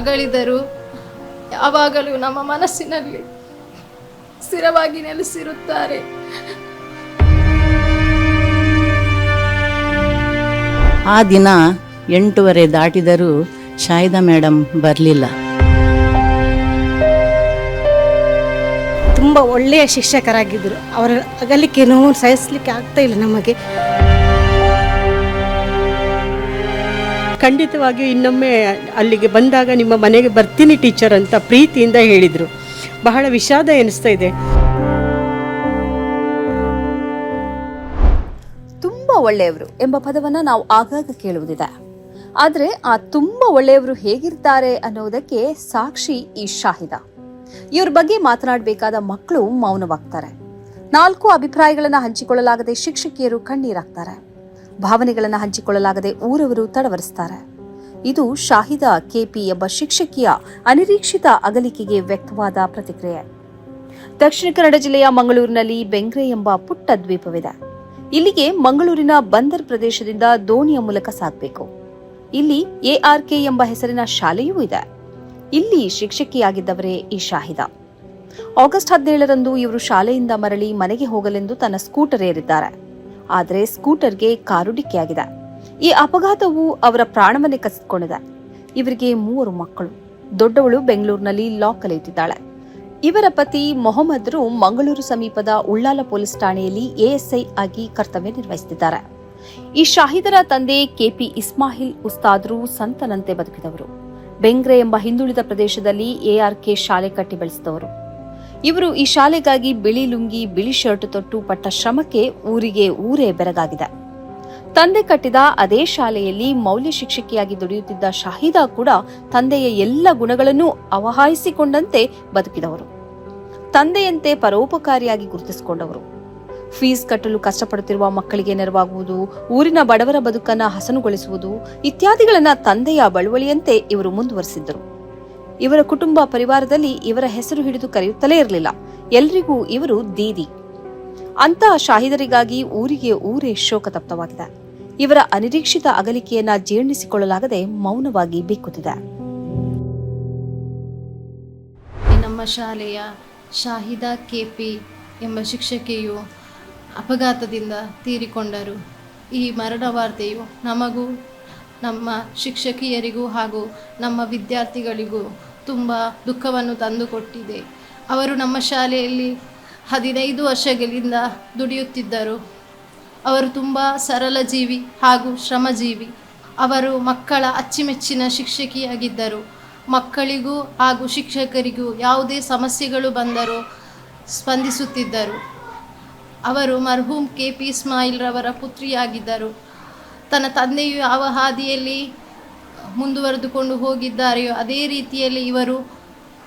ಅಗಳಿದರು ಯಾವಾಗಲೂ ನಮ್ಮ ಮನಸ್ಸಿನಲ್ಲಿ ಸ್ಥಿರವಾಗಿ ನೆಲೆಸಿರುತ್ತಾರೆ. ಆ ದಿನ ಎಂಟೂವರೆ ದಾಟಿದರೂ ಶಾಯಿದಾ ಮೇಡಮ್ ಬರಲಿಲ್ಲ. ತುಂಬ ಒಳ್ಳೆಯ ಶಿಕ್ಷಕರಾಗಿದ್ದರು. ಅವರ ಅಗಲಿಕೆ ನೋವು ಸಹಿಸಲಿಕ್ಕೆ ಆಗ್ತಾ ಇಲ್ಲ ನಮಗೆ. ಖಂಡಿತವಾಗಿಯೂ ಇನ್ನೊಮ್ಮೆ ಅಲ್ಲಿಗೆ ಬಂದಾಗ ನಿಮ್ಮ ಮನೆಗೆ ಬರ್ತೀನಿ ಟೀಚರ್ ಅಂತ ಪ್ರೀತಿಯಿಂದ ಹೇಳಿದರು. ಬಹಳ ವಿಷಾದ ಎನಿಸ್ತಾ ಇದೆ. ತುಂಬ ಒಳ್ಳೆಯವರು ಎಂಬ ಪದವನ್ನ ನಾವು ಆಗಾಗ ಕೇಳುವುದಿದೆ. ಆದರೆ ಆ ತುಂಬ ಒಳ್ಳೆಯವರು ಹೇಗಿರ್ತಾರೆ ಅನ್ನೋದಕ್ಕೆ ಸಾಕ್ಷಿ ಈ ಶಾಹಿದ. ಇವ್ರ ಬಗ್ಗೆ ಮಾತನಾಡಬೇಕಾದ ಮಕ್ಕಳು ಮೌನವಾಗ್ತಾರೆ. ನಾಲ್ಕು ಅಭಿಪ್ರಾಯಗಳನ್ನು ಹಂಚಿಕೊಳ್ಳಲಾಗದೆ ಶಿಕ್ಷಕಿಯರು ಕಣ್ಣೀರಾಗ್ತಾರೆ. ಭಾವನೆಗಳನ್ನ ಹಂಚಿಕೊಳ್ಳಲಾಗದೆ ಊರವರು ತಡವರಿಸ್ತಾರೆ. ಇದು ಶಾಹಿದ ಕೆಪಿ ಎಂಬ ಶಿಕ್ಷಕಿಯ ಅನಿರೀಕ್ಷಿತ ಅಗಲಿಕೆಗೆ ವ್ಯಕ್ತವಾದ ಪ್ರತಿಕ್ರಿಯೆ. ದಕ್ಷಿಣ ಕನ್ನಡ ಜಿಲ್ಲೆಯ ಮಂಗಳೂರಿನಲ್ಲಿ ಬೆಂಗ್ರೆ ಎಂಬ ಪುಟ್ಟ ದ್ವೀಪವಿದೆ. ಇಲ್ಲಿಗೆ ಮಂಗಳೂರಿನ ಬಂದರ್ ಪ್ರದೇಶದಿಂದ ದೋಣಿಯ ಮೂಲಕ ಸಾಗಬೇಕು. ಇಲ್ಲಿ ಎಆರ್ಕೆ ಎಂಬ ಹೆಸರಿನ ಶಾಲೆಯೂ ಇದೆ. ಇಲ್ಲಿ ಶಿಕ್ಷಕಿಯಾಗಿದ್ದವರೇ ಈ ಶಾಹಿದ. ಆಗಸ್ಟ್ ಹದಿನೇಳರಂದು ಇವರು ಶಾಲೆಯಿಂದ ಮರಳಿ ಮನೆಗೆ ಹೋಗಲೆಂದು ತನ್ನ ಸ್ಕೂಟರ್ ಏರಿದ್ದಾರೆ. ಆದರೆ ಸ್ಕೂಟರ್ಗೆ ಕಾರು ಡಿಕ್ಕಿಯಾಗಿದೆ. ಈ ಅಪಘಾತವು ಅವರ ಪ್ರಾಣವನ್ನೇ ಕಸಿದುಕೊಂಡಿದೆ. ಇವರಿಗೆ ಮೂವರು ಮಕ್ಕಳು. ದೊಡ್ಡವಳು ಬೆಂಗಳೂರಿನಲ್ಲಿ ಲಾ ಕಲಿಯುತ್ತಿದ್ದಾಳೆ ಇವರ ಪತಿ ಮೊಹಮ್ಮದ್ರು ಮಂಗಳೂರು ಸಮೀಪದ ಉಳ್ಳಾಲ ಪೊಲೀಸ್ ಠಾಣೆಯಲ್ಲಿ ಎಎಸ್ಐ ಆಗಿ ಕರ್ತವ್ಯ ನಿರ್ವಹಿಸುತ್ತಿದ್ದಾರೆ. ಈ ಶಾಹಿದರ ತಂದೆ ಕೆಪಿ ಇಸ್ಮಾಹಿಲ್ ಉಸ್ತಾದ್ರು ಸಂತನಂತೆ ಬದುಕಿದವರು. ಬೆಂಗ್ರೆ ಎಂಬ ಹಿಂದುಳಿದ ಪ್ರದೇಶದಲ್ಲಿ ಎಆರ್ಕೆ ಶಾಲೆ ಕಟ್ಟಿ ಬೆಳೆಸಿದವರು ಇವರು ಈ ಶಾಲೆಗಾಗಿ ಬಿಳಿ ಲುಂಗಿ, ಬಿಳಿ ಶರ್ಟ್ ತೊಟ್ಟು ಪಟ್ಟ ಶ್ರಮಕ್ಕೆ ಊರಿಗೆ ಊರೇ ಬೆರಗಾಗಿದೆ. ತಂದೆ ಕಟ್ಟಿದ ಅದೇ ಶಾಲೆಯಲ್ಲಿ ಮೌಲ್ಯ ಶಿಕ್ಷಕಿಯಾಗಿ ದುಡಿಯುತ್ತಿದ್ದ ಶಾಹಿದಾ ಕೂಡ ತಂದೆಯ ಎಲ್ಲ ಗುಣಗಳನ್ನು ಅವಹಾಯಿಸಿಕೊಂಡಂತೆ ಬದುಕಿದವರು. ತಂದೆಯಂತೆ ಪರೋಪಕಾರಿಯಾಗಿ ಗುರುತಿಸಿಕೊಂಡವರು. ಫೀಸ್ ಕಟ್ಟಲು ಕಷ್ಟಪಡುತ್ತಿರುವ ಮಕ್ಕಳಿಗೆ ನೆರವಾಗುವುದು, ಊರಿನ ಬಡವರ ಬದುಕನ್ನ ಹಸನುಗೊಳಿಸುವುದು ಇತ್ಯಾದಿಗಳನ್ನು ತಂದೆಯ ಬಳುವಳಿಯಂತೆ ಇವರು ಮುಂದುವರೆಸಿದ್ದರು. ಇವರ ಕುಟುಂಬ ಪರಿವಾರದಲ್ಲಿ ಇವರ ಹೆಸರು ಹಿಡಿದು ಕರೆಯುತ್ತಲೇ ಇರಲಿಲ್ಲ. ಎಲ್ರಿಗೂ ಇವರು ದೀದಿ. ಅಂತಹ ಶಾಹಿದರಿಗಾಗಿ ಊರಿಗೆ ಊರೇ ಶೋಕತಪ್ತವಾಗಿದೆ. ಇವರ ಅನಿರೀಕ್ಷಿತ ಅಗಲಿಕೆಯನ್ನ ಜೀರ್ಣಿಸಿಕೊಳ್ಳಲಾಗದೆ ಮೌನವಾಗಿ ಬಿಕ್ಕುತ್ತಿದೆ. ನಮ್ಮ ಶಾಲೆಯ ಶಾಹಿದಾ ಕೆಪಿ ಎಂಬ ಶಿಕ್ಷಕಿಯು ಅಪಘಾತದಿಂದ ತೀರಿಕೊಂಡರು. ಈ ಮರಣ ವಾರ್ತೆಯು ನಮಗೂ, ನಮ್ಮ ಶಿಕ್ಷಕಿಯರಿಗೂ ಹಾಗೂ ನಮ್ಮ ವಿದ್ಯಾರ್ಥಿಗಳಿಗೂ ತುಂಬ ದುಃಖವನ್ನು ತಂದುಕೊಟ್ಟಿದೆ. ಅವರು ನಮ್ಮ ಶಾಲೆಯಲ್ಲಿ ಹದಿನೈದು ವರ್ಷಗಳಿಂದ ದುಡಿಯುತ್ತಿದ್ದರು. ಅವರು ತುಂಬ ಸರಳ ಜೀವಿ ಹಾಗೂ ಶ್ರಮಜೀವಿ. ಅವರು ಮಕ್ಕಳ ಅಚ್ಚುಮೆಚ್ಚಿನ ಶಿಕ್ಷಕಿಯಾಗಿದ್ದರು. ಮಕ್ಕಳಿಗೂ ಹಾಗೂ ಶಿಕ್ಷಕರಿಗೂ ಯಾವುದೇ ಸಮಸ್ಯೆಗಳು ಬಂದರೂ ಸ್ಪಂದಿಸುತ್ತಿದ್ದರು. ಅವರು ಮರ್ಹೂಮ್ ಕೆ ಪಿ ಇಸ್ಮಾಯಿಲ್ರವರ ಪುತ್ರಿಯಾಗಿದ್ದರು. ತನ್ನ ತಂದೆಯು ಯಾವ ಹಾದಿಯಲ್ಲಿ ಮುಂದುವರೆದುಕೊಂಡು ಹೋಗಿದ್ದಾರೆಯೋ ಅದೇ ರೀತಿಯಲ್ಲಿ ಇವರು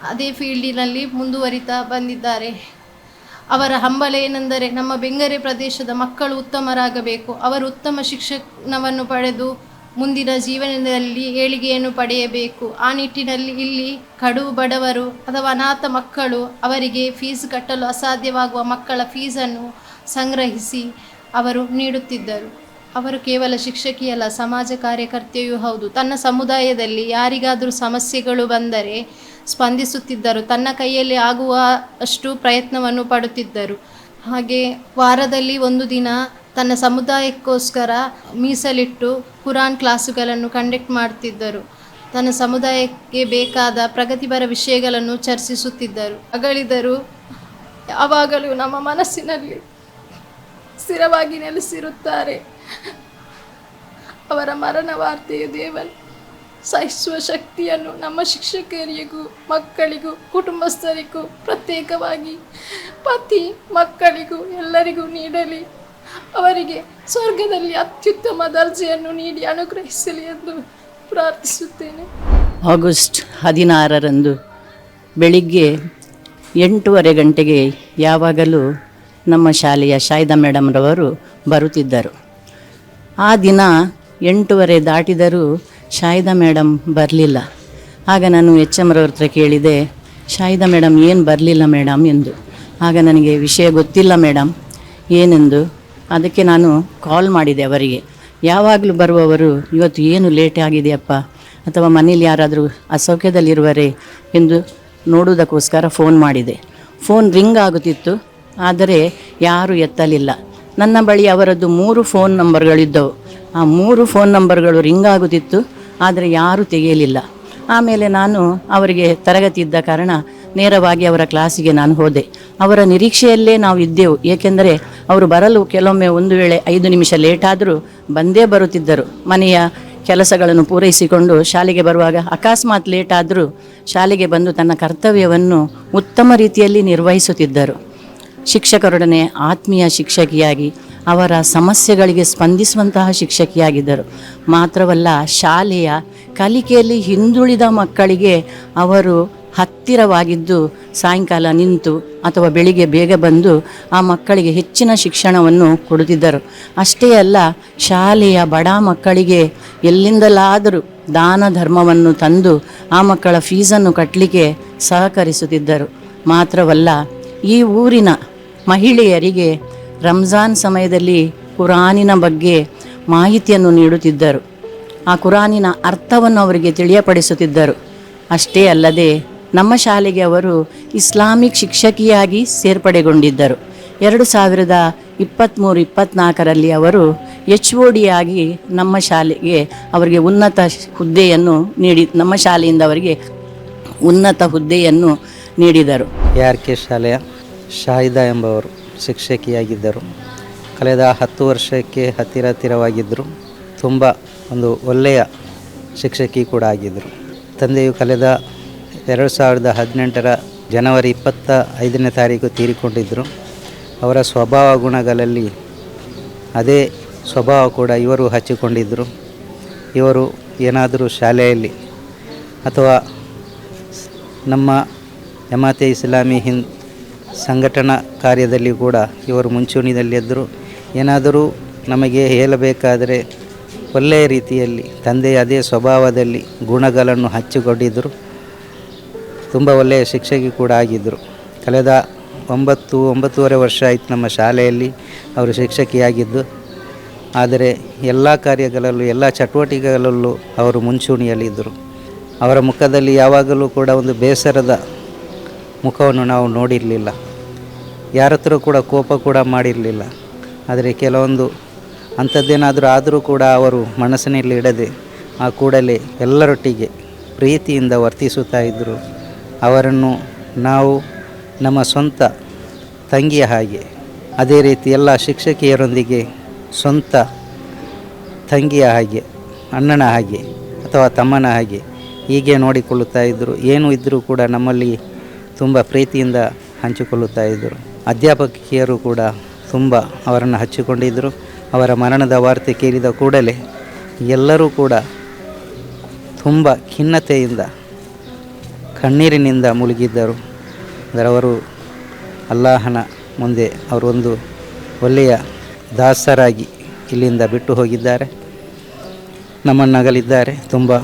ಅದೇ ಫೀಲ್ಡಿನಲ್ಲಿ ಮುಂದುವರಿತಾ ಬಂದಿದ್ದಾರೆ. ಅವರ ಹಂಬಲ ಏನೆಂದರೆ ನಮ್ಮ ಬೆಂಗರೆ ಪ್ರದೇಶದ ಮಕ್ಕಳು ಉತ್ತಮರಾಗಬೇಕು. ಅವರು ಉತ್ತಮ ಶಿಕ್ಷಣವನ್ನು ಪಡೆದು ಮುಂದಿನ ಜೀವನದಲ್ಲಿ ಏಳಿಗೆಯನ್ನು ಪಡೆಯಬೇಕು. ಆ ನಿಟ್ಟಿನಲ್ಲಿ ಇಲ್ಲಿ ಕಡು ಬಡವರು ಅಥವಾ ಅನಾಥ ಮಕ್ಕಳು ಅವರಿಗೆ ಫೀಸ್ ಕಟ್ಟಲು ಅಸಾಧ್ಯವಾಗುವ ಮಕ್ಕಳ ಫೀಸನ್ನು ಸಂಗ್ರಹಿಸಿ ಅವರು ನೀಡುತ್ತಿದ್ದರು. ಅವರು ಕೇವಲ ಶಿಕ್ಷಕಿಯಲ್ಲ ಸಮಾಜ ಕಾರ್ಯಕರ್ತೆಯೂ ಹೌದು. ತನ್ನ ಸಮುದಾಯದಲ್ಲಿ ಯಾರಿಗಾದರೂ ಸಮಸ್ಯೆಗಳು ಬಂದರೆ ಸ್ಪಂದಿಸುತ್ತಿದ್ದರು. ತನ್ನ ಕೈಯಲ್ಲಿ ಆಗುವ ಅಷ್ಟು ಪ್ರಯತ್ನವನ್ನು ಪಡುತ್ತಿದ್ದರು. ಹಾಗೆ ವಾರದಲ್ಲಿ ಒಂದು ದಿನ ತನ್ನ ಸಮುದಾಯಕ್ಕೋಸ್ಕರ ಮೀಸಲಿಟ್ಟು ಕುರಾನ್ ಕ್ಲಾಸುಗಳನ್ನು ಕಂಡಕ್ಟ್ ಮಾಡ್ತಿದ್ದರು. ತನ್ನ ಸಮುದಾಯಕ್ಕೆ ಬೇಕಾದ ಪ್ರಗತಿಪರ ವಿಷಯಗಳನ್ನು ಚರ್ಚಿಸುತ್ತಿದ್ದರು. ಅಗಳಿದರು ಯಾವಾಗಲೂ ನಮ್ಮ ಮನಸ್ಸಿನಲ್ಲಿ ಸ್ಥಿರವಾಗಿ ನೆಲೆಸಿರುತ್ತಾರೆ. ಅವರ ಮರಣ ವಾರ್ತೆಯು ದೇವನ್ ಸಹಿಸುವ ಶಕ್ತಿಯನ್ನು ನಮ್ಮ ಶಿಕ್ಷಕಿಯರಿಗೂ ಮಕ್ಕಳಿಗೂ, ಕುಟುಂಬಸ್ಥರಿಗೂ ಪ್ರತ್ಯೇಕವಾಗಿ ಪತಿ ಮಕ್ಕಳಿಗೂ ಎಲ್ಲರಿಗೂ ನೀಡಲಿ. ಅವರಿಗೆ ಸ್ವರ್ಗದಲ್ಲಿ ಅತ್ಯುತ್ತಮ ದರ್ಜೆಯನ್ನು ನೀಡಿ ಅನುಗ್ರಹಿಸಲಿ ಎಂದು ಪ್ರಾರ್ಥಿಸುತ್ತೇನೆ. ಆಗಸ್ಟ್ ಹದಿನಾರರಂದು ಬೆಳಿಗ್ಗೆ ಎಂಟೂವರೆ ಗಂಟೆಗೆ ಯಾವಾಗಲೂ ನಮ್ಮ ಶಾಲೆಯ ಶಾಯಿದಾ ಮೇಡಮ್ರವರು ಬರುತ್ತಿದ್ದರು. ಆ ದಿನ ಎಂಟೂವರೆ ದಾಟಿದರೂ ಶಾಯಿದಾ ಮೇಡಮ್ ಬರಲಿಲ್ಲ. ಆಗ ನಾನು ಎಚ್ ಎಮ್ರವ್ರ ಹತ್ರ ಕೇಳಿದೆ, ಶಾಯಿದಾ ಮೇಡಮ್ ಏನು ಬರಲಿಲ್ಲ ಮೇಡಮ್ ಎಂದು. ಆಗ ನನಗೆ ವಿಷಯ ಗೊತ್ತಿಲ್ಲ ಮೇಡಮ್ ಏನೆಂದು? ಅದಕ್ಕೆ ನಾನು ಕಾಲ್ ಮಾಡಿದೆ ಅವರಿಗೆ. ಯಾವಾಗಲೂ ಬರುವವರು ಇವತ್ತು ಏನು ಲೇಟ್ ಆಗಿದೆಯಪ್ಪ? ಅಥವಾ ಮನೇಲಿ ಯಾರಾದರೂ ಅಸೌಖ್ಯದಲ್ಲಿರುವರೆ? ಎಂದು ನೋಡುವುದಕ್ಕೋಸ್ಕರ ಫೋನ್ ಮಾಡಿದೆ. ಫೋನ್ ರಿಂಗ್ ಆಗುತ್ತಿತ್ತು, ಆದರೆ ಯಾರೂ ಎತ್ತಲಿಲ್ಲ. ನನ್ನ ಬಳಿ ಅವರದ್ದು ಮೂರು ಫೋನ್ ನಂಬರ್ಗಳಿದ್ದವು. ಆ ಮೂರು ಫೋನ್ ನಂಬರ್ಗಳು ರಿಂಗ್ ಆಗುತ್ತಿತ್ತು, ಆದರೆ ಯಾರೂ ತೆಗೆಯಲಿಲ್ಲ. ಆಮೇಲೆ ನಾನು ಅವರಿಗೆ ತರಗತಿ ಇದ್ದ ಕಾರಣ ನೇರವಾಗಿ ಅವರ ಕ್ಲಾಸಿಗೆ ನಾನು ಹೋದೆ. ಅವರ ನಿರೀಕ್ಷೆಯಲ್ಲೇ ನಾವು ಇದ್ದೆವು, ಏಕೆಂದರೆ ಅವರು ಬರಲು ಕೆಲವೊಮ್ಮೆ ಒಂದು ವೇಳೆ ಐದು ನಿಮಿಷ ಲೇಟ್ ಆದರೂ ಬಂದೇ ಬರುತ್ತಿದ್ದರು. ಮನೆಯ ಕೆಲಸಗಳನ್ನು ಪೂರೈಸಿಕೊಂಡು ಶಾಲೆಗೆ ಬರುವಾಗ ಅಕಸ್ಮಾತ್ ಲೇಟ್ ಆದರೂ ಶಾಲೆಗೆ ಬಂದು ತನ್ನ ಕರ್ತವ್ಯವನ್ನು ಉತ್ತಮ ರೀತಿಯಲ್ಲಿ ನಿರ್ವಹಿಸುತ್ತಿದ್ದರು. ಶಿಕ್ಷಕರೊಡನೆ ಆತ್ಮೀಯ ಶಿಕ್ಷಕಿಯಾಗಿ, ಅವರ ಸಮಸ್ಯೆಗಳಿಗೆ ಸ್ಪಂದಿಸುವಂತಹ ಶಿಕ್ಷಕಿಯಾಗಿದ್ದರು. ಮಾತ್ರವಲ್ಲ, ಶಾಲೆಯ ಕಲಿಕೆಯಲ್ಲಿ ಹಿಂದುಳಿದ ಮಕ್ಕಳಿಗೆ ಅವರು ಹತ್ತಿರವಾಗಿದ್ದು, ಸಾಯಂಕಾಲ ನಿಂತು ಅಥವಾ ಬೆಳಿಗ್ಗೆ ಬೇಗ ಬಂದು ಆ ಮಕ್ಕಳಿಗೆ ಹೆಚ್ಚಿನ ಶಿಕ್ಷಣವನ್ನು ಕೊಡುತ್ತಿದ್ದರು. ಅಷ್ಟೇ ಅಲ್ಲ, ಶಾಲೆಯ ಬಡ ಮಕ್ಕಳಿಗೆ ಎಲ್ಲಿಂದಲಾದರೂ ದಾನ ಧರ್ಮವನ್ನು ತಂದು ಆ ಮಕ್ಕಳ ಫೀಸನ್ನು ಕಟ್ಟಲಿಕ್ಕೆ ಸಹಕರಿಸುತ್ತಿದ್ದರು. ಮಾತ್ರವಲ್ಲ, ಈ ಊರಿನ ಮಹಿಳೆಯರಿಗೆ ರಂಜಾನ್ ಸಮಯದಲ್ಲಿ ಕುರಾನಿನ ಬಗ್ಗೆ ಮಾಹಿತಿಯನ್ನು ನೀಡುತ್ತಿದ್ದರು. ಆ ಕುರಾನಿನ ಅರ್ಥವನ್ನು ಅವರಿಗೆ ತಿಳಿಯಪಡಿಸುತ್ತಿದ್ದರು. ಅಷ್ಟೇ ಅಲ್ಲದೆ ನಮ್ಮ ಶಾಲೆಗೆ ಅವರು ಇಸ್ಲಾಮಿಕ್ ಶಿಕ್ಷಕಿಯಾಗಿ ಸೇರ್ಪಡೆಗೊಂಡಿದ್ದರು. ಎರಡು ಸಾವಿರದ ಇಪ್ಪತ್ತ್ಮೂರು ಇಪ್ಪತ್ತ್ನಾಲ್ಕರಲ್ಲಿ ಅವರು ಎಚ್ ಒ ಡಿಯಾಗಿ ನಮ್ಮ ಶಾಲೆಗೆ ಅವರಿಗೆ ಉನ್ನತ ಹುದ್ದೆಯನ್ನು ನೀಡಿ, ನಮ್ಮ ಶಾಲೆಯಿಂದ ಅವರಿಗೆ ಉನ್ನತ ಹುದ್ದೆಯನ್ನು ನೀಡಿದರು. ಆರ್ ಕೆ ಶಾಲೆಯ? ಶಾಹಿದಾ ಎಂಬವರು ಶಿಕ್ಷಕಿಯಾಗಿದ್ದರು. ಕಳೆದ ಹತ್ತು ವರ್ಷಕ್ಕೆ ಹತ್ತಿರ ಹತ್ತಿರವಾಗಿದ್ದರು ತುಂಬ ಒಂದು ಒಳ್ಳೆಯ ಶಿಕ್ಷಕಿ ಕೂಡ ಆಗಿದ್ದರು. ತಂದೆಯು ಕಳೆದ ಎರಡು ಸಾವಿರದ ಹದಿನೆಂಟರ ಜನವರಿ ಇಪ್ಪತ್ತ ಐದನೇ ತಾರೀಕು ತೀರಿಕೊಂಡಿದ್ದರು. ಅವರ ಸ್ವಭಾವ ಗುಣಗಳಲ್ಲಿ ಅದೇ ಸ್ವಭಾವ ಕೂಡ ಇವರು ಹಚ್ಚಿಕೊಂಡಿದ್ದರು. ಇವರು ಏನಾದರೂ ಶಾಲೆಯಲ್ಲಿ ಅಥವಾ ನಮ್ಮ ಜಮಾತೆ ಇಸ್ಲಾಮಿ ಹಿಂದ್ ಸಂಘಟನಾ ಕಾರ್ಯದಲ್ಲಿ ಕೂಡ ಇವರು ಮುಂಚೂಣಿಯಲ್ಲಿದ್ದರು ಏನಾದರೂ ನಮಗೆ ಹೇಳಬೇಕಾದರೆ ಒಳ್ಳೆಯ ರೀತಿಯಲ್ಲಿ ತಂದೆಯ ಅದೇ ಸ್ವಭಾವದಲ್ಲಿ ಗುಣಗಳನ್ನು ಹಚ್ಚಿಕೊಂಡಿದ್ದರು. ತುಂಬ ಒಳ್ಳೆಯ ಶಿಕ್ಷಕಿ ಕೂಡ ಆಗಿದ್ದರು. ಕಳೆದ ಒಂಬತ್ತು, ಒಂಬತ್ತೂವರೆ ವರ್ಷ ಆಯಿತು ನಮ್ಮ ಶಾಲೆಯಲ್ಲಿ ಅವರು ಶಿಕ್ಷಕಿಯಾಗಿದ್ದು. ಆದರೆ ಎಲ್ಲ ಕಾರ್ಯಗಳಲ್ಲೂ, ಎಲ್ಲ ಚಟುವಟಿಕೆಗಳಲ್ಲೂ ಅವರು ಮುಂಚೂಣಿಯಲ್ಲಿದ್ದರು. ಅವರ ಮುಖದಲ್ಲಿ ಯಾವಾಗಲೂ ಕೂಡ ಒಂದು ಬೇಸರದ ಮುಖವನ್ನು ನಾವು ನೋಡಿರಲಿಲ್ಲ. ಯಾರ ಹತ್ರ ಕೂಡ ಕೋಪ ಕೂಡ ಮಾಡಿರಲಿಲ್ಲ. ಆದರೆ ಕೆಲವೊಂದು ಅಂಥದ್ದೇನಾದರೂ ಆದರೂ ಕೂಡ ಅವರು ಮನಸ್ಸಿನಲ್ಲಿ ಇಡದೆ ಆ ಕೂಡಲೇ ಎಲ್ಲರೊಟ್ಟಿಗೆ ಪ್ರೀತಿಯಿಂದ ವರ್ತಿಸುತ್ತಾ ಇದ್ದರು. ಅವರನ್ನು ನಾವು ನಮ್ಮ ಸ್ವಂತ ತಂಗಿಯ ಹಾಗೆ, ಅದೇ ರೀತಿ ಎಲ್ಲ ಶಿಕ್ಷಕಿಯರೊಂದಿಗೆ ಸ್ವಂತ ತಂಗಿಯ ಹಾಗೆ, ಅಣ್ಣನ ಹಾಗೆ ಅಥವಾ ತಮ್ಮನ ಹಾಗೆ ಹೀಗೆ ನೋಡಿಕೊಳ್ಳುತ್ತಾ ಇದ್ದರು. ಏನು ಇದ್ದರೂ ಕೂಡ ನಮ್ಮಲ್ಲಿ ತುಂಬ ಪ್ರೀತಿಯಿಂದ ಹಂಚಿಕೊಳ್ಳುತ್ತಾ ಇದ್ದರು. ಅಧ್ಯಾಪಕಿಯರು ಕೂಡ ತುಂಬ ಅವರನ್ನು ಹಚ್ಚಿಕೊಂಡಿದ್ದರು. ಅವರ ಮರಣದ ವಾರ್ತೆ ಕೇಳಿದ ಕೂಡಲೇ ಎಲ್ಲರೂ ಕೂಡ ತುಂಬ ಖಿನ್ನತೆಯಿಂದ ಕಣ್ಣೀರಿನಿಂದ ಮುಳುಗಿದ್ದರು. ಅವರು ಅಲ್ಲಾಹನ ಮುಂದೆ ಅವರೊಂದು ಒಳ್ಳೆಯ ದಾಸರಾಗಿ ಇಲ್ಲಿಂದ ಬಿಟ್ಟು ಹೋಗಿದ್ದಾರೆ. ನಮ್ಮನ್ನಗಲಿದ್ದಾರೆ. ತುಂಬ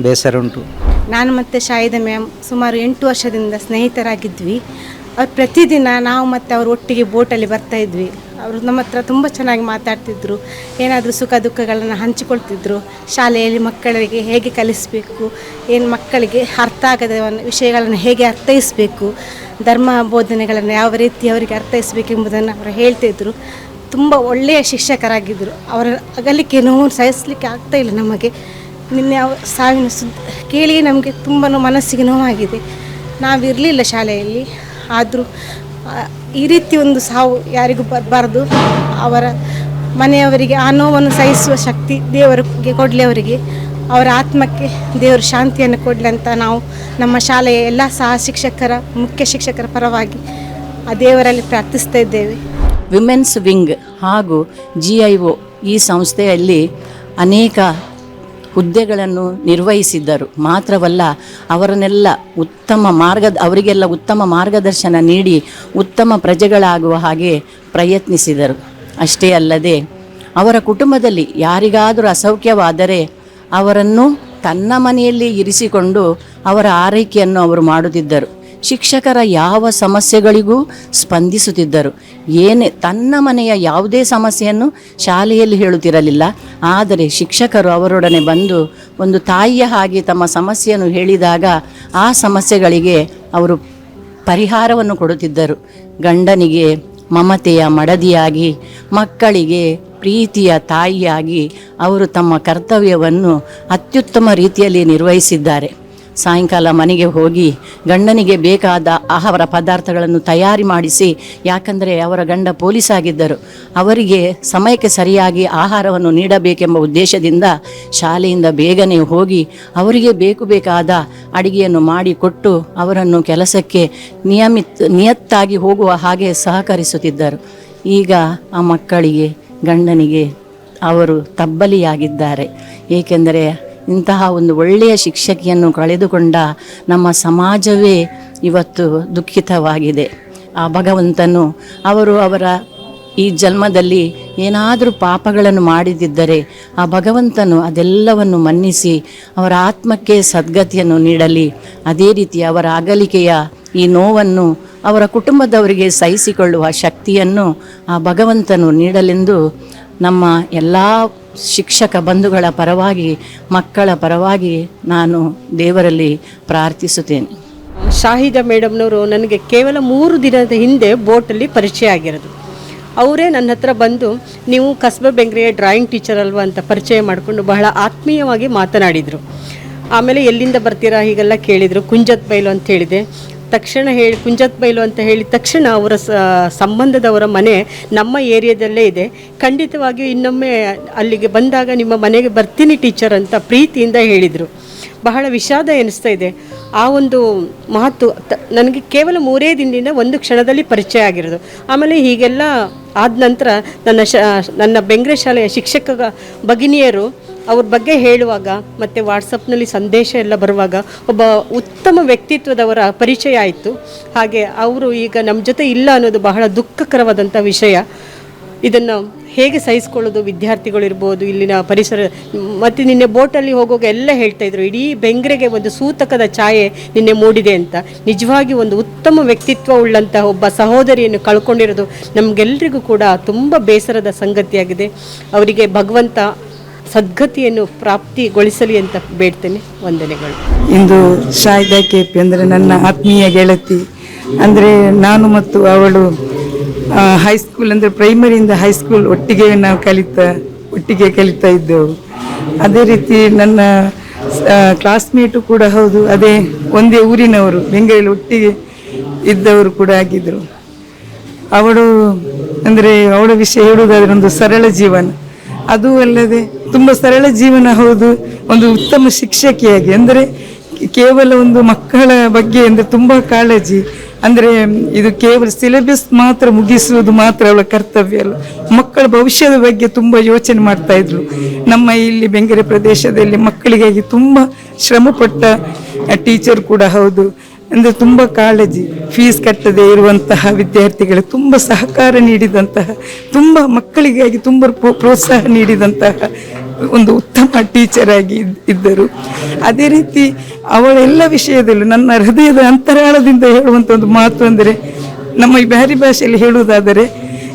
ಬೇಸರ ಉಂಟು ನಾನು ಮತ್ತು ಶಾಹಿದ ಮ್ಯಾಮ್ ಸುಮಾರು ಎಂಟು ವರ್ಷದಿಂದ ಸ್ನೇಹಿತರಾಗಿದ್ವಿ. ಅವ್ರು ಪ್ರತಿದಿನ ನಾವು ಮತ್ತು ಅವರು ಒಟ್ಟಿಗೆ ಬೋಟಲ್ಲಿ ಬರ್ತಾ ಇದ್ವಿ. ಅವರು ನಮ್ಮ ಹತ್ರ ತುಂಬ ಚೆನ್ನಾಗಿ ಮಾತಾಡ್ತಿದ್ರು. ಏನಾದರೂ ಸುಖ ದುಃಖಗಳನ್ನು ಹಂಚಿಕೊಳ್ತಿದ್ರು. ಶಾಲೆಯಲ್ಲಿ ಮಕ್ಕಳಿಗೆ ಹೇಗೆ ಕಲಿಸಬೇಕು, ಏನು ಮಕ್ಕಳಿಗೆ ಅರ್ಥ ಆಗದ ವಿಷಯಗಳನ್ನು ಹೇಗೆ ಅರ್ಥೈಸಬೇಕು, ಧರ್ಮ ಬೋಧನೆಗಳನ್ನು ಯಾವ ರೀತಿ ಅವರಿಗೆ ಅರ್ಥೈಸಬೇಕೆಂಬುದನ್ನು ಅವರು ಹೇಳ್ತಿದ್ರು ತುಂಬ ಒಳ್ಳೆಯ ಶಿಕ್ಷಕರಾಗಿದ್ದರು ಅವರ ಅಗಲಿಕೆ ನೋವು ಸಹಿಸಲಿಕ್ಕೆ ಆಗ್ತಾಯಿಲ್ಲ ನಮಗೆ. ನಿನ್ನೆ ಸಾವಿನ ಸುದ್ದಿ ಕೇಳಿ ನಮಗೆ ತುಂಬ ಮನಸ್ಸಿಗೆ ನೋವಾಗಿದೆ. ನಾವಿರಲಿಲ್ಲ ಶಾಲೆಯಲ್ಲಿ. ಆದರೂ ಈ ರೀತಿ ಒಂದು ಸಾವು ಯಾರಿಗೂ ಬರಬಾರ್ದು. ಅವರ ಮನೆಯವರಿಗೆ, ಆ ನೋವನ್ನು ಸಹಿಸುವ ಶಕ್ತಿ ದೇವರಿಗೆ ಕೊಡಲಿ ಅವರಿಗೆ. ಅವರ ಆತ್ಮಕ್ಕೆ ದೇವರು ಶಾಂತಿಯನ್ನು ಕೊಡಲಿ ಅಂತ ನಾವು ನಮ್ಮ ಶಾಲೆಯ ಎಲ್ಲ ಸಹ ಶಿಕ್ಷಕರ, ಮುಖ್ಯ ಶಿಕ್ಷಕರ ಪರವಾಗಿ ಆ ದೇವರಲ್ಲಿ ಪ್ರಾರ್ಥಿಸ್ತಾ ಇದ್ದೇವೆ. ವಿಮೆನ್ಸ್ ವಿಂಗ್ ಹಾಗೂ ಜಿ ಐ ಒ ಈ ಸಂಸ್ಥೆಯಲ್ಲಿ ಅನೇಕ ಹುದ್ದೆಗಳನ್ನು ನಿರ್ವಹಿಸಿದ್ದರು. ಮಾತ್ರವಲ್ಲ, ಅವರನ್ನೆಲ್ಲ ಉತ್ತಮ ಮಾರ್ಗ, ಅವರಿಗೆಲ್ಲ ಉತ್ತಮ ಮಾರ್ಗದರ್ಶನ ನೀಡಿ ಉತ್ತಮ ಪ್ರಜೆಗಳಾಗುವ ಹಾಗೆ ಪ್ರಯತ್ನಿಸಿದರು. ಅಷ್ಟೇ ಅಲ್ಲದೆ, ಅವರ ಕುಟುಂಬದಲ್ಲಿ ಯಾರಿಗಾದರೂ ಅಸೌಖ್ಯವಾದರೆ ಅವರನ್ನು ತನ್ನ ಮನೆಯಲ್ಲಿ ಇರಿಸಿಕೊಂಡು ಅವರ ಆರೈಕೆಯನ್ನು ಅವರು ಮಾಡುತ್ತಿದ್ದರು. ಶಿಕ್ಷಕರ ಯಾವ ಸಮಸ್ಯೆಗಳಿಗೂ ಸ್ಪಂದಿಸುತ್ತಿದ್ದರು. ಏನೇ ತನ್ನ ಮನೆಯ ಯಾವುದೇ ಸಮಸ್ಯೆಯನ್ನು ಶಾಲೆಯಲ್ಲಿ ಹೇಳುತ್ತಿರಲಿಲ್ಲ. ಆದರೆ ಶಿಕ್ಷಕರು ಅವರೊಡನೆ ಬಂದು ಒಂದು ತಾಯಿಯ ಹಾಗೆ ತಮ್ಮ ಸಮಸ್ಯೆಯನ್ನು ಹೇಳಿದಾಗ ಆ ಸಮಸ್ಯೆಗಳಿಗೆ ಅವರು ಪರಿಹಾರವನ್ನು ಕೊಡುತ್ತಿದ್ದರು. ಗಂಡನಿಗೆ ಮಮತೆಯ ಮಡದಿಯಾಗಿ, ಮಕ್ಕಳಿಗೆ ಪ್ರೀತಿಯ ತಾಯಿಯಾಗಿ ಅವರು ತಮ್ಮ ಕರ್ತವ್ಯವನ್ನು ಅತ್ಯುತ್ತಮ ರೀತಿಯಲ್ಲಿ ನಿರ್ವಹಿಸಿದ್ದಾರೆ. ಸಾಯಂಕಾಲ ಮನೆಗೆ ಹೋಗಿ ಗಂಡನಿಗೆ ಬೇಕಾದ ಆಹಾರ ಪದಾರ್ಥಗಳನ್ನು ತಯಾರಿ ಮಾಡಿಸಿ, ಯಾಕಂದರೆ ಅವರ ಗಂಡ ಪೊಲೀಸ್ ಆಗಿದ್ದರು. ಅವರಿಗೆ ಸಮಯಕ್ಕೆ ಸರಿಯಾಗಿ ಆಹಾರವನ್ನು ನೀಡಬೇಕೆಂಬ ಉದ್ದೇಶದಿಂದ ಶಾಲೆಯಿಂದ ಬೇಗನೆ ಹೋಗಿ ಅವರಿಗೆ ಬೇಕು ಬೇಕಾದ ಅಡಿಗೆಯನ್ನು ಮಾಡಿಕೊಟ್ಟು ಅವರನ್ನು ಕೆಲಸಕ್ಕೆ ನಿಯಮಿತ, ನಿಯತ್ತಾಗಿ ಹೋಗುವ ಹಾಗೆ ಸಹಕರಿಸುತ್ತಿದ್ದರು. ಈಗ ಆ ಮಕ್ಕಳಿಗೆ, ಗಂಡನಿಗೆ ಅವರು ತಬ್ಬಲಿಯಾಗಿದ್ದಾರೆ. ಏಕೆಂದರೆ ಇಂತಹ ಒಂದು ಒಳ್ಳೆಯ ಶಿಕ್ಷಕಿಯನ್ನು ಕಳೆದುಕೊಂಡ ನಮ್ಮ ಸಮಾಜವೇ ಇವತ್ತು ದುಃಖಿತವಾಗಿದೆ. ಆ ಭಗವಂತನು ಅವರು ಅವರ ಈ ಜನ್ಮದಲ್ಲಿ ಏನಾದರೂ ಪಾಪಗಳನ್ನು ಮಾಡಿದ್ದರೆ ಆ ಭಗವಂತನು ಅದೆಲ್ಲವನ್ನು ಮನ್ನಿಸಿ ಅವರ ಆತ್ಮಕ್ಕೆ ಸದ್ಗತಿಯನ್ನು ನೀಡಲಿ. ಅದೇ ರೀತಿ ಅವರ ಅಗಲಿಕೆಯ ಈ ನೋವನ್ನು ಅವರ ಕುಟುಂಬದವರಿಗೆ ಸಹಿಸಿಕೊಳ್ಳುವ ಶಕ್ತಿಯನ್ನು ಆ ಭಗವಂತನು ನೀಡಲೆಂದು ನಮ್ಮ ಎಲ್ಲ ಶಿಕ್ಷಕ ಬಂಧುಗಳ ಪರವಾಗಿ, ಮಕ್ಕಳ ಪರವಾಗಿ ನಾನು ದೇವರಲ್ಲಿ ಪ್ರಾರ್ಥಿಸುತ್ತೇನೆ. ಶಾಹಿದಾ ಮೇಡಮ್ನವರು ನನಗೆ ಕೇವಲ ಮೂರು ದಿನದ ಹಿಂದೆ ಬೋಟಲ್ಲಿ ಪರಿಚಯ ಆಗಿರೋದು. ಅವರೇ ನನ್ನ ಹತ್ರ ಬಂದು, ನೀವು ಕಸ್ಬ ಬೆಂಗ್ರೆಯ ಡ್ರಾಯಿಂಗ್ ಟೀಚರ್ ಅಲ್ವಾ ಅಂತ ಪರಿಚಯ ಮಾಡಿಕೊಂಡು ಬಹಳ ಆತ್ಮೀಯವಾಗಿ ಮಾತನಾಡಿದರು. ಆಮೇಲೆ ಎಲ್ಲಿಂದ ಬರ್ತೀರಾ? ಹೀಗೆಲ್ಲ ಕೇಳಿದರು. ಕುಂಜತ್ ಬೈಲು ಅಂತ ಹೇಳಿದೆ. ತಕ್ಷಣ ಹೇಳಿ ಕುಂಜತ್ ಬೈಲು ಅಂತ ಹೇಳಿದ ತಕ್ಷಣ ಅವರ ಸಂಬಂಧದವರ ಮನೆ ನಮ್ಮ ಏರಿಯಾದಲ್ಲೇ ಇದೆ. ಖಂಡಿತವಾಗಿಯೂ ಇನ್ನೊಮ್ಮೆ ಅಲ್ಲಿಗೆ ಬಂದಾಗ ನಿಮ್ಮ ಮನೆಗೆ ಬರ್ತೀನಿ ಟೀಚರ್ ಅಂತ ಪ್ರೀತಿಯಿಂದ ಹೇಳಿದರು. ಬಹಳ ವಿಷಾದ ಎನಿಸ್ತಾ ಇದೆ. ಆ ಒಂದು ಮಹತ್ವ ನನಗೆ ಕೇವಲ ಮೂರೇ ದಿನದಿಂದ ಒಂದು ಕ್ಷಣದಲ್ಲಿ ಪರಿಚಯ ಆಗಿರೋದು. ಆಮೇಲೆ ಹೀಗೆಲ್ಲ ಆದ ನಂತರ ನನ್ನ ಶ ನನ್ನ ಬೆಂಗ್ರೆ ಶಾಲೆಯ ಶಿಕ್ಷಕ ಭಗಿನಿಯರು ಅವ್ರ ಬಗ್ಗೆ ಹೇಳುವಾಗ ಮತ್ತು ವಾಟ್ಸಪ್ನಲ್ಲಿ ಸಂದೇಶ ಎಲ್ಲ ಬರುವಾಗ ಒಬ್ಬ ಉತ್ತಮ ವ್ಯಕ್ತಿತ್ವದವರ ಪರಿಚಯ ಆಯಿತು. ಹಾಗೆ ಅವರು ಈಗ ನಮ್ಮ ಜೊತೆ ಇಲ್ಲ ಅನ್ನೋದು ಬಹಳ ದುಃಖಕರವಾದಂಥ ವಿಷಯ. ಇದನ್ನು ಹೇಗೆ ಸಹಿಸ್ಕೊಳ್ಳೋದು? ವಿದ್ಯಾರ್ಥಿಗಳಿರ್ಬೋದು ಇಲ್ಲಿನ ಪರಿಸರ, ಮತ್ತು ನಿನ್ನೆ ಬೋಟಲ್ಲಿ ಹೋಗುವಾಗ ಎಲ್ಲ ಹೇಳ್ತಾ ಇದ್ರು, ಇಡೀ ಬೆಂಗ್ರೆಗೆ ಒಂದು ಸೂತಕದ ಛಾಯೆ ನಿನ್ನೆ ಮೂಡಿದೆ ಅಂತ. ನಿಜವಾಗಿ ಒಂದು ಉತ್ತಮ ವ್ಯಕ್ತಿತ್ವ ಉಳ್ಳಂತಹ ಒಬ್ಬ ಸಹೋದರಿಯನ್ನು ಕಳ್ಕೊಂಡಿರೋದು ನಮಗೆಲ್ಲರಿಗೂ ಕೂಡ ತುಂಬ ಬೇಸರದ ಸಂಗತಿಯಾಗಿದೆ. ಅವರಿಗೆ ಭಗವಂತ ಸದ್ಗತಿಯನ್ನು ಪ್ರಾಪ್ತಿಗೊಳಿಸಲಿ ಅಂತ ಬೇಡ್ತೇನೆ ವಂದನೆಗಳು. ಇಂದು ಶಾಹಿದಾ ಕೆ ಪಿ ಅಂದರೆ ನನ್ನ ಆತ್ಮೀಯ ಗೆಳತಿ, ಅಂದರೆ ನಾನು ಮತ್ತು ಅವಳು ಹೈಸ್ಕೂಲ್ ಅಂದರೆ ಪ್ರೈಮರಿಯಿಂದ ಹೈಸ್ಕೂಲ್ ಒಟ್ಟಿಗೆ ನಾವು ಕಲಿತಾ, ಒಟ್ಟಿಗೆ ಕಲಿತಾ ಇದ್ದೆವು. ಅದೇ ರೀತಿ ನನ್ನ ಕ್ಲಾಸ್ಮೇಟು ಕೂಡ ಹೌದು, ಅದೇ ಒಂದೇ ಊರಿನವರು, ಬೆಂಗಳೂರು ಒಟ್ಟಿಗೆ ಇದ್ದವರು ಕೂಡ ಆಗಿದ್ದರು ಅವಳು, ಅಂದರೆ ಅವಳ ವಿಷಯ ಹೇಳುವುದಾದ್ರೆ ಒಂದು ಸರಳ ಜೀವನ. ಅದು ಅಲ್ಲದೆ ತುಂಬ ಸರಳ ಜೀವನ ಹೌದು. ಒಂದು ಉತ್ತಮ ಶಿಕ್ಷಕಿಯಾಗಿ ಅಂದರೆ ಕೇವಲ ಒಂದು ಮಕ್ಕಳ ಬಗ್ಗೆ ಅಂದರೆ ತುಂಬ ಕಾಳಜಿ. ಅಂದರೆ ಇದು ಕೇವಲ ಸಿಲೆಬಸ್ ಮಾತ್ರ ಮುಗಿಸುವುದು ಮಾತ್ರ ಅವಳ ಕರ್ತವ್ಯ ಅಲ್ಲ. ಮಕ್ಕಳ ಭವಿಷ್ಯದ ಬಗ್ಗೆ ತುಂಬ ಯೋಚನೆ ಮಾಡ್ತಾ ಇದ್ರು. ನಮ್ಮ ಇಲ್ಲಿ ಬೆಂಗರೆ ಪ್ರದೇಶದಲ್ಲಿ ಮಕ್ಕಳಿಗಾಗಿ ತುಂಬ ಶ್ರಮಪಟ್ಟ ಟೀಚರ್ ಕೂಡ ಹೌದು. ಅಂದರೆ ತುಂಬ ಕಾಳಜಿ ಫೀಸ್ ಕಟ್ಟದೇ ಇರುವಂತಹ ವಿದ್ಯಾರ್ಥಿಗಳಿಗೆ ತುಂಬ ಸಹಕಾರ ನೀಡಿದಂತಹ, ತುಂಬ ಮಕ್ಕಳಿಗಾಗಿ ತುಂಬ ಪ್ರೋ- ಪ್ರೋತ್ಸಾಹ ನೀಡಿದಂತಹ ಒಂದು ಉತ್ತಮ ಟೀಚರ್ ಆಗಿ ಇದ್- ಇದ್ದರು. ಅದೇ ರೀತಿ ಅವಳೆಲ್ಲ ವಿಷಯದಲ್ಲೂ ನನ್ನ ಹೃದಯದ ಅಂತರಾಳದಿಂದ ಹೇಳುವಂಥ ಒಂದು ಮಾತು ಅಂದರೆ, ನಮ್ಮ ಈ ಬ್ಯಾರಿ ಭಾಷೆಯಲ್ಲಿ ಹೇಳುವುದಾದರೆ,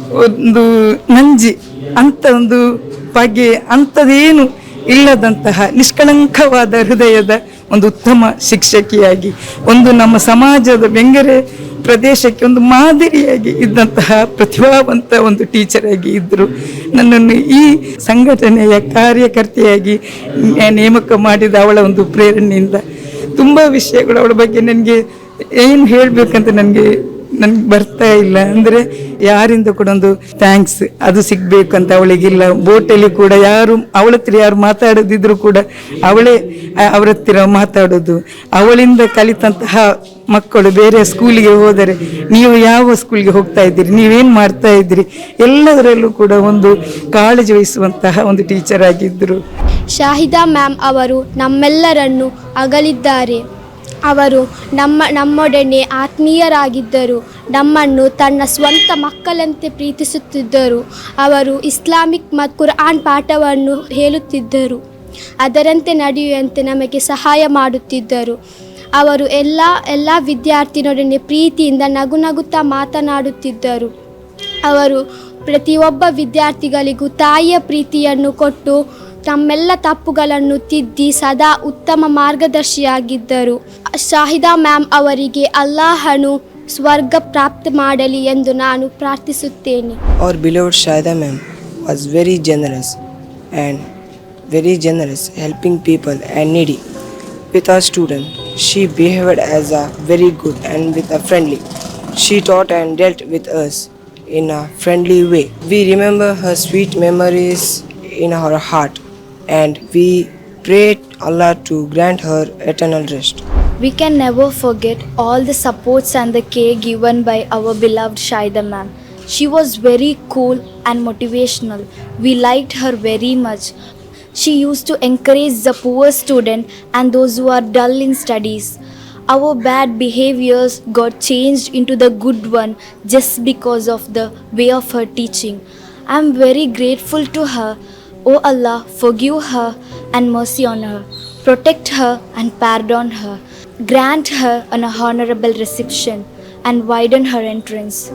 ಒಂದು ನಂಜಿ ಅಂತ ಒಂದು ಬಗೆ ಅಂಥದ್ದೇನು ಇಲ್ಲದಂತಹ ನಿಷ್ಕಳಂಕವಾದ ಹೃದಯದ ಒಂದು ಉತ್ತಮ ಶಿಕ್ಷಕಿಯಾಗಿ, ಒಂದು ನಮ್ಮ ಸಮಾಜದ ಬೆಂಗರೆ ಪ್ರದೇಶಕ್ಕೆ ಒಂದು ಮಾದರಿಯಾಗಿ ಇದ್ದಂತಹ ಪ್ರತಿಭಾವಂತ ಒಂದು ಟೀಚರ್ ಆಗಿ ಇದ್ದರು ನನ್ನನ್ನು ಈ ಸಂಘಟನೆಯ ಕಾರ್ಯಕರ್ತೆಯಾಗಿ ನೇಮಕ ಮಾಡಿದ ಅವಳ ಒಂದು ಪ್ರೇರಣೆಯಿಂದ ತುಂಬ ವಿಷಯಗಳು ಅವಳ ಬಗ್ಗೆ ನನಗೆ ಏನು ಹೇಳಬೇಕಂತ ನನಗೆ ನನ್ಗೆ ಬರ್ತಾ ಇಲ್ಲ. ಅಂದರೆ ಯಾರಿಂದ ಕೂಡ ಒಂದು ಥ್ಯಾಂಕ್ಸ್ ಅದು ಸಿಗಬೇಕು ಅಂತ ಅವಳಿಗಿಲ್ಲ ಬೋಟಲ್ಲಿ ಕೂಡ ಯಾರು ಅವಳ ಹತ್ರ ಯಾರು ಮಾತಾಡದಿದ್ರು ಕೂಡ ಅವಳೇ ಅವರ ಹತ್ತಿರ ಮಾತಾಡೋದು. ಅವಳಿಂದ ಕಲಿತಂತಹ ಮಕ್ಕಳು ಬೇರೆ ಸ್ಕೂಲಿಗೆ ಹೋದರೆ ನೀವು ಯಾವ ಸ್ಕೂಲ್ಗೆ ಹೋಗ್ತಾ ಇದ್ದೀರಿ? ನೀವೇನು ಮಾಡ್ತಾ ಇದ್ದೀರಿ? ಎಲ್ಲದರಲ್ಲೂ ಕೂಡ ಒಂದು ಕಾಳಜಿ ವಹಿಸುವಂತಹ ಒಂದು ಟೀಚರ್ ಆಗಿದ್ದರು ಶಾಹಿದಾ ಮ್ಯಾಮ್ ಅವರು ನಮ್ಮೆಲ್ಲರನ್ನು ಅಗಲಿದ್ದಾರೆ. ಅವರು ನಮ್ಮ ನಮ್ಮೊಡನೆ ಆತ್ಮೀಯರಾಗಿದ್ದರು, ನಮ್ಮನ್ನು ತನ್ನ ಸ್ವಂತ ಮಕ್ಕಳಂತೆ ಪ್ರೀತಿಸುತ್ತಿದ್ದರು, ಅವರು ಇಸ್ಲಾಮಿಕ್ ಮತ್ತು ಕುರ್ಆನ್ ಪಾಠವನ್ನು ಹೇಳುತ್ತಿದ್ದರು, ಅದರಂತೆ ನಡೆಯುವಂತೆ ನಮಗೆ ಸಹಾಯ ಮಾಡುತ್ತಿದ್ದರು. ಅವರು ಎಲ್ಲ ಎಲ್ಲ ವಿದ್ಯಾರ್ಥಿನೊಡನೆ ಪ್ರೀತಿಯಿಂದ ನಗು ನಗುತ್ತಾ ಮಾತನಾಡುತ್ತಿದ್ದರು. ಅವರು ಪ್ರತಿಯೊಬ್ಬ ವಿದ್ಯಾರ್ಥಿಗಳಿಗೂ ತಾಯಿಯ ಪ್ರೀತಿಯನ್ನು ಕೊಟ್ಟು ತಮ್ಮೆಲ್ಲ ತಪ್ಪುಗಳನ್ನು ತಿದ್ದಿ ಸದಾ ಉತ್ತಮ ಮಾರ್ಗದರ್ಶಿಯಾಗಿದ್ದರು. ಶಾಹಿದಾ ಮ್ಯಾಮ್ ಅವರಿಗೆ ಅಲ್ಲಾಹನು ಸ್ವರ್ಗ ಪ್ರಾಪ್ತಿ ಮಾಡಲಿ ಎಂದು ನಾನು ಪ್ರಾರ್ಥಿಸುತ್ತೇನೆ. Our beloved Shahida ma'am was very generous and very generous helping people and needy with our student she behaved as a very good and with a friendly she taught and dealt with ours in a friendly way we remember her sweet memories in our heart and we pray Allah to grant her eternal rest. We can never forget all the supports and the care given by our beloved Shaida ma'am. She was very cool and motivational. We liked her very much. She used to encourage the poor student and those who are dull in studies. Our bad behaviors got changed into the good one just because of the way of her teaching. I am very grateful to her. O Allah, forgive her and mercy on her. Protect her and pardon her. Grant her an honorable reception and widen her entrance.